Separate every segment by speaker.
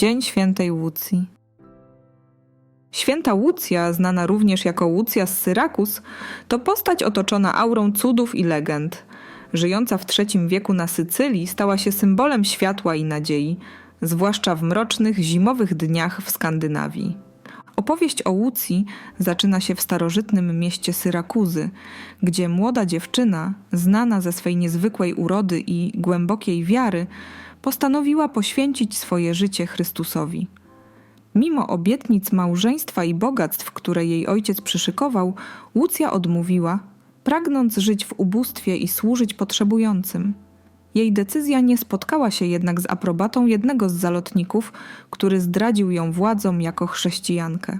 Speaker 1: Dzień Świętej Łucji. Święta Łucja, znana również jako Łucja z Syrakus, to postać otoczona aurą cudów i legend. Żyjąca w III wieku na Sycylii, stała się symbolem światła i nadziei, zwłaszcza w mrocznych, zimowych dniach w Skandynawii. Opowieść o Łucji zaczyna się w starożytnym mieście Syrakuzy, gdzie młoda dziewczyna, znana ze swej niezwykłej urody i głębokiej wiary, postanowiła poświęcić swoje życie Chrystusowi. Mimo obietnic małżeństwa i bogactw, które jej ojciec przyszykował, Łucja odmówiła, pragnąc żyć w ubóstwie i służyć potrzebującym. Jej decyzja nie spotkała się jednak z aprobatą jednego z zalotników, który zdradził ją władzom jako chrześcijankę.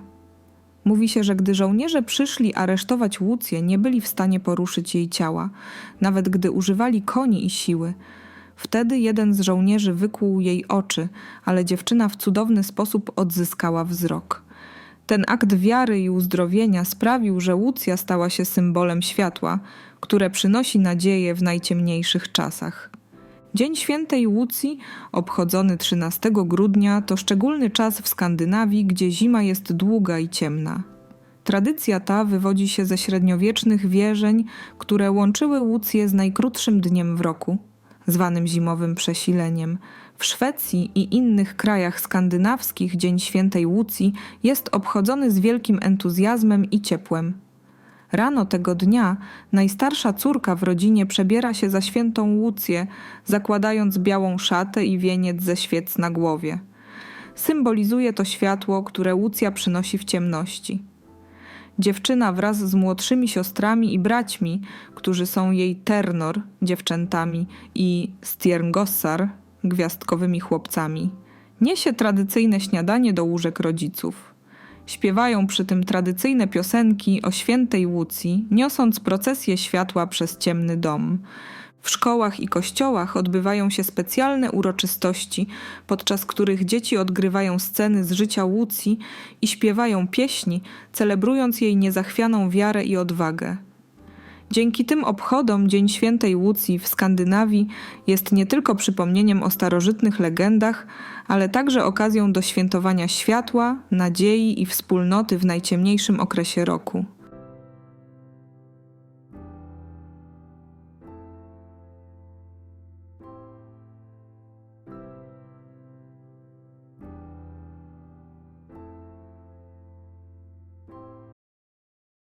Speaker 1: Mówi się, że gdy żołnierze przyszli aresztować Łucję, nie byli w stanie poruszyć jej ciała, nawet gdy używali koni i siły. Wtedy jeden z żołnierzy wykłuł jej oczy, ale dziewczyna w cudowny sposób odzyskała wzrok. Ten akt wiary i uzdrowienia sprawił, że Łucja stała się symbolem światła, które przynosi nadzieję w najciemniejszych czasach. Dzień Świętej Łucji, obchodzony 13 grudnia, to szczególny czas w Skandynawii, gdzie zima jest długa i ciemna. Tradycja ta wywodzi się ze średniowiecznych wierzeń, które łączyły Łucję z najkrótszym dniem w roku, zwanym zimowym przesileniem. W Szwecji i innych krajach skandynawskich Dzień Świętej Łucji jest obchodzony z wielkim entuzjazmem i ciepłem. Rano tego dnia najstarsza córka w rodzinie przebiera się za świętą Łucję, zakładając białą szatę i wieniec ze świec na głowie. Symbolizuje to światło, które Łucja przynosi w ciemności. Dziewczyna wraz z młodszymi siostrami i braćmi, którzy są jej Ternor, dziewczętami, i Stierngosar, gwiazdkowymi chłopcami, niesie tradycyjne śniadanie do łóżek rodziców. Śpiewają przy tym tradycyjne piosenki o świętej Łucji, niosąc procesję światła przez ciemny dom. W szkołach i kościołach odbywają się specjalne uroczystości, podczas których dzieci odgrywają sceny z życia Łucji i śpiewają pieśni, celebrując jej niezachwianą wiarę i odwagę. Dzięki tym obchodom Dzień Świętej Łucji w Skandynawii jest nie tylko przypomnieniem o starożytnych legendach, ale także okazją do świętowania światła, nadziei i wspólnoty w najciemniejszym okresie roku.